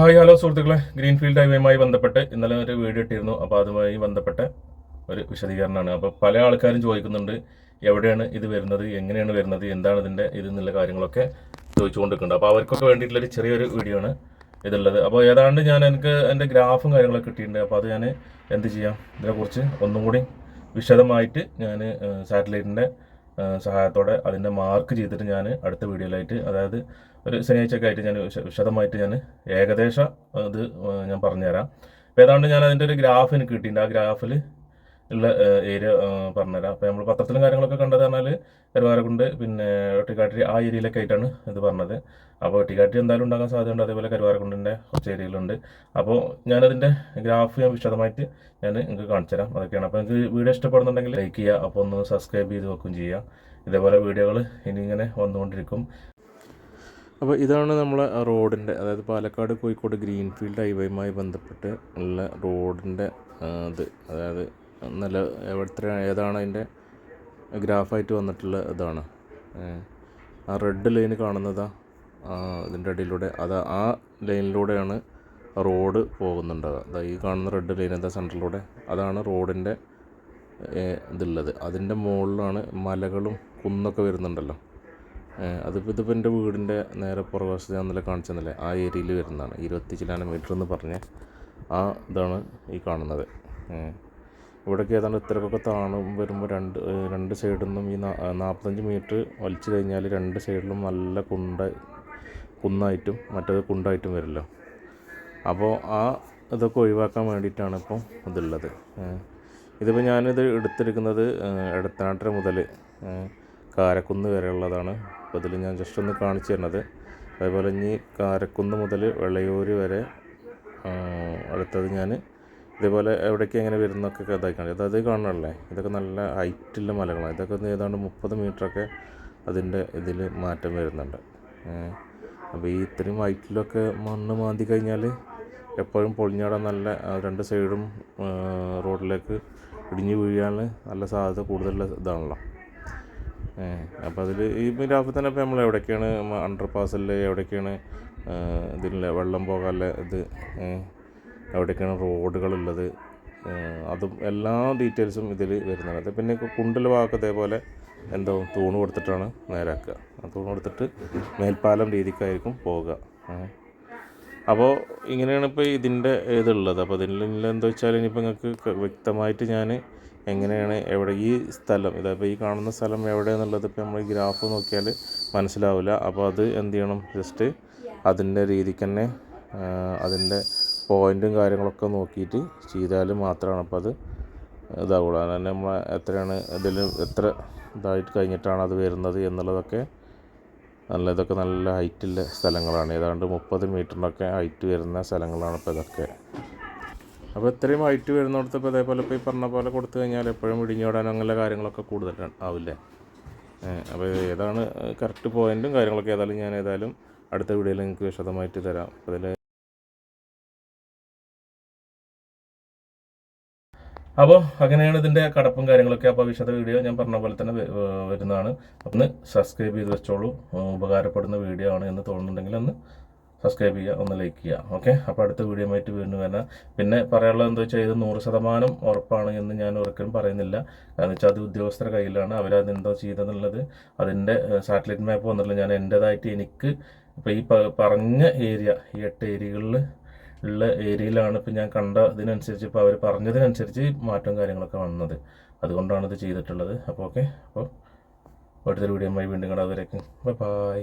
Hi hello സുഹൃത്തുക്കളെ. Greenfield ഹൈവേയുമായി ബന്ധപ്പെട്ട് ഇന്നലെ ഒരു വീഡിയോ ഇട്ടിരുന്നു. അപ്പോൾ അതുമായി ബന്ധപ്പെട്ട ഒരു വിശദീകരണമാണ്. അപ്പോൾ പല ആൾക്കാരും ചോദിക്കുന്നുണ്ട് എവിടെയാണ് ഇത് വരുന്നത്? എങ്ങനെയാണ് വരുന്നത്? എന്താണ് ഇതിന്റെ ഇത് എന്നുള്ള കാര്യങ്ങളൊക്കെ ചോദിച്ചുകൊണ്ടിരിക്കുന്നുണ്ട്. അപ്പോൾ അവർക്കൊക്കെ വേണ്ടിയിട്ടുള്ളൊരു ചെറിയൊരു വീഡിയോ ആണ് ഇതുള്ളത്. അപ്പോൾ ഏതാണ്ട് ഞാൻ എനിക്ക് എന്റെ ഗ്രാഫും കാര്യങ്ങളൊക്കെ കിട്ടിയിട്ടുണ്ട്. അപ്പോൾ അത് ഞാൻ എന്ത് ചെയ്യാം? ഇതിനെക്കുറിച്ച് ഒന്നും കൂടി വിശദമായിട്ട് ഞാൻ സാറ്റലൈറ്റിന്റെ സഹായത്തോടെ അതിന്റെ മാർക്ക് ചെയ്തിട്ട് ഞാൻ അടുത്ത വീഡിയോയിലായിട്ട് അതായത് ഒരു ശനിയാഴ്ചയൊക്കെ ആയിട്ട് ഞാൻ വിശദമായിട്ട് ഞാൻ ഏകദേശം അത് ഞാൻ പറഞ്ഞുതരാം. അപ്പോൾ ഏതാണ്ട് ഞാൻ അതിന്റെ ഒരു ഗ്രാഫ് എനിക്ക് കിട്ടിയിട്ടുണ്ട്. ആ ഗ്രാഫിൽ ഉള്ള ഏരിയ പറഞ്ഞുതരാം. അപ്പോൾ നമ്മൾ പത്രത്തിലും കാര്യങ്ങളൊക്കെ കണ്ടത് പറഞ്ഞാൽ കരുവാരക്കുണ്ട് പിന്നെ ഒട്ടിക്കാട്ടി ആ ഏരിയയിലൊക്കെ ആയിട്ടാണ് ഇത് പറഞ്ഞത്. അപ്പോൾ ഒട്ടിക്കാട്ടി എന്തായാലും ഉണ്ടാകാൻ സാധ്യതയുണ്ട്. അതേപോലെ കരുവാരക്കുണ്ടിന്റെ കുറച്ച് ഏരിയയിലുണ്ട് അപ്പോൾ ഞാനതിന്റെ ഗ്രാഫ് ഞാൻ വിശദമായിട്ട് ഞാൻ നിങ്ങൾക്ക് കാണിച്ചു തരാം. അതൊക്കെയാണ്. അപ്പോൾ നിങ്ങൾക്ക് വീഡിയോ ഇഷ്ടപ്പെടുന്നുണ്ടെങ്കിൽ ലൈക്ക് ചെയ്യുക. അപ്പോൾ ഒന്ന് സബ്സ്ക്രൈബ് ചെയ്ത് വെക്കുകയും ചെയ്യുക. ഇതേപോലെ വീഡിയോകൾ ഇനി ഇങ്ങനെ വന്നുകൊണ്ടിരിക്കും. അപ്പോൾ ഇതാണ് നമ്മളെ റോഡിന്റെ അതായത് പാലക്കാട് കോഴിക്കോട് ഗ്രീൻഫീൽഡ് ഹൈവേയുമായി ബന്ധപ്പെട്ട് ഉള്ള റോഡിന്റെ ഇത്. അതായത് നല്ല എവിടുത്തെ ഏതാണ് അതിന്റെ ഗ്രാഫായിട്ട് വന്നിട്ടുള്ള ഇതാണ്. ആ റെഡ് ലൈൻ കാണുന്നതാ ഇതിന്റെ അടിയിലൂടെ. അത് ആ ലൈനിലൂടെയാണ് റോഡ് പോകുന്നുണ്ടാവുക. അതാ ഈ കാണുന്ന റെഡ് ലൈൻ എന്താ സെന്ററിലൂടെ? അതാണ് റോഡിന്റെ ഇതുള്ളത്. അതിന്റെ മുകളിലാണ് മലകളും കുന്നൊക്കെ വരുന്നുണ്ടല്ലോ. അതിപ്പോൾ ഇതിപ്പോൾ എന്റെ വീടിന്റെ നേരെ പുറകുവശത്ത് ഞാൻ നല്ല കാണിച്ചെന്നല്ലേ ആ ഏരിയയിൽ വരുന്നതാണ്. ഇരുപത്തി ചില്ലാനം മീറ്റർ എന്ന് പറഞ്ഞ് ആ ഇതാണ് ഈ കാണുന്നത്. ഇവിടേക്ക് ഏതാണ്ട് ഇത്രക്കൊക്കെ താണും വരുമ്പോൾ രണ്ട് രണ്ട് സൈഡിൽ നിന്നും ഈ നാൽപ്പത്തഞ്ച് മീറ്റർ വലിച്ചു കഴിഞ്ഞാൽ രണ്ട് സൈഡിലും നല്ല കുണ്ട കുന്നായിട്ടും മറ്റേത് കുണ്ടായിട്ടും വരില്ല. അപ്പോൾ ആ ഇതൊക്കെ ഒഴിവാക്കാൻ വേണ്ടിയിട്ടാണ് ഇപ്പോൾ ഇതുള്ളത്. ഇതിപ്പോൾ ഞാനിത് എടുത്തിരിക്കുന്നത് എടത്തനാട്ടര മുതൽ കാരക്കുന്ന് വരെയുള്ളതാണ്. അപ്പോൾ ഇതിൽ ഞാൻ ജസ്റ്റ് ഒന്ന് കാണിച്ചു തരുന്നത്. അതേപോലെ ഇനി കാരക്കുന്ന് മുതൽ വെള്ളയൂർ വരെ അടുത്തത് ഞാൻ ഇതേപോലെ എവിടേക്ക് എങ്ങനെ വരുന്നൊക്കെ കാണിച്ചു അതായത് കാണണല്ലേ ഇതൊക്കെ നല്ല ഹൈറ്റുള്ള മലകളാണ്. ഇതൊക്കെ ഏതാണ്ട് മുപ്പത് മീറ്ററൊക്കെ അതിന്റെ ഇതിൽ മാറ്റം വരുന്നുണ്ട്. അപ്പോൾ ഈ ഇത്രയും ഹൈറ്റിലൊക്കെ മണ്ണ് മാന്തി കഴിഞ്ഞാൽ എപ്പോഴും പൊളിഞ്ഞാടാൻ നല്ല രണ്ട് സൈഡും റോഡിലേക്ക് ഇടിഞ്ഞു വീഴാൻ നല്ല സാധ്യത കൂടുതലുള്ള ഇതാണല്ലോ. അപ്പോൾ അതിൽ ഈ ഗ്രാഫിൽ തന്നെ ഇപ്പോൾ നമ്മൾ എവിടേക്കാണ് അണ്ടർ പാസ്സിൽ എവിടേക്കാണ് ഇതിൽ വെള്ളം പോകാനുള്ള ഇത് ഏ, എവിടേക്കാണ് റോഡുകളുള്ളത് അതും എല്ലാ ഡീറ്റെയിൽസും ഇതിൽ വരുന്നുണ്ട് പിന്നെ കുണ്ടിൽ ഭാഗത്ത് ഇതേപോലെ എന്തോ തൂണ് കൊടുത്തിട്ടാണ് നേരാക്കുക. ആ തൂണ് കൊടുത്തിട്ട് മേൽപ്പാലം രീതിക്കായിരിക്കും പോവുക. അപ്പോൾ ഇങ്ങനെയാണ് ഇപ്പോൾ ഇതിന്റെ ഇതുള്ളത്. അപ്പോൾ ഇതിൽ എന്താ വെച്ചാൽ ഇനിയിപ്പോൾ നിങ്ങൾക്ക് വ്യക്തമായിട്ട് ഞാൻ എങ്ങനെയാണ് എവിടെ ഈ സ്ഥലം ഇതപ്പോൾ ഈ കാണുന്ന സ്ഥലം എവിടെയെന്നുള്ളത് ഇപ്പോൾ നമ്മൾ ഗ്രാഫ് നോക്കിയാൽ മനസ്സിലാവില്ല അപ്പോൾ അത് എന്ത് ചെയ്യണം? ജസ്റ്റ് അതിന്റെ രീതിക്ക് തന്നെ അതിന്റെ പോയിന്റും കാര്യങ്ങളൊക്കെ നോക്കിയിട്ട് ചെയ്താൽ മാത്രമാണ് അപ്പോൾ അത് ഇതാവുള്ളൂ. അതുതന്നെ നമ്മൾ എത്രയാണ് ഇതിൽ എത്ര ഇതായിട്ട് കഴിഞ്ഞിട്ടാണ് അത് വരുന്നത് എന്നുള്ളതൊക്കെ നല്ല ഇതൊക്കെ നല്ല ഹൈറ്റുള്ള സ്ഥലങ്ങളാണ്. ഏതാണ്ട് മുപ്പത് മീറ്ററിനൊക്കെ ഹൈറ്റ് വരുന്ന സ്ഥലങ്ങളാണ് ഇപ്പോൾ ഇതൊക്കെ. അപ്പോൾ ഇത്രയും ഹൈറ്റ് വരുന്നിടത്ത് ഇപ്പോൾ അതേപോലെ ഇപ്പോൾ ഈ പറഞ്ഞ പോലെ കൊടുത്തു കഴിഞ്ഞാൽ എപ്പോഴും ഇടിഞ്ഞോടാൻ അങ്ങനെ കാര്യങ്ങളൊക്കെ കൂടുതൽ ആവില്ലേ? അപ്പോൾ ഏതാണ് കറക്റ്റ് പോയിന്റും കാര്യങ്ങളൊക്കെ ഏതായാലും ഞാൻ ഏതായാലും അടുത്ത വീഡിയോയിൽ നിങ്ങൾക്ക് വിശദമായിട്ട് തരാം. അതിൽ അപ്പോൾ അങ്ങനെയാണ് ഇതിന്റെ കടപ്പും കാര്യങ്ങളൊക്കെ. അപ്പോൾ വിശദ വീഡിയോ ഞാൻ പറഞ്ഞ പോലെ തന്നെ വരുന്നതാണ്. ഒന്ന് സബ്സ്ക്രൈബ് ചെയ്ത് വെച്ചോളൂ. ഉപകാരപ്പെടുന്ന വീഡിയോ ആണ് എന്ന് തോന്നുന്നുണ്ടെങ്കിൽ ഒന്ന് സബ്സ്ക്രൈബ് ചെയ്യുക ഒന്ന് ലൈക്ക് ചെയ്യുക. ഓക്കെ അപ്പോൾ അടുത്ത വീഡിയോ ആയിട്ട് വീണ്ടും വരാം. പിന്നെ പറയാനുള്ളത് എന്താ വെച്ചാൽ ഇത് നൂറ് ശതമാനം ഉറപ്പാണ് എന്ന് ഞാൻ ഒരിക്കലും പറയുന്നില്ല. കാരണം വെച്ചാൽ അത് ഉദ്യോഗസ്ഥരുടെ കയ്യിലാണ്. അവരത് എന്തോ ചെയ്തതെന്നുള്ളത് അതിന്റെ സാറ്റലൈറ്റ് മാപ്പ് വന്നിട്ടില്ല. ഞാൻ എന്റേതായിട്ട് എനിക്ക് ഇപ്പോൾ ഈ പറഞ്ഞ ഏരിയ ഈ എട്ട് ഏരിയകളിൽ ഉള്ള ഏരിയയിലാണ് ഇപ്പോൾ ഞാൻ കണ്ട ഇതിനനുസരിച്ച് ഇപ്പോൾ അവർ പറഞ്ഞതിനനുസരിച്ച് മാറ്റവും കാര്യങ്ങളൊക്കെ വന്നത്. അതുകൊണ്ടാണ് ഇത് ചെയ്തിട്ടുള്ളത്. അപ്പോൾ ഓക്കെ. അപ്പോൾ അടുത്തൊരു വീഡിയോ വീണ്ടും കാണാതെ ബൈ.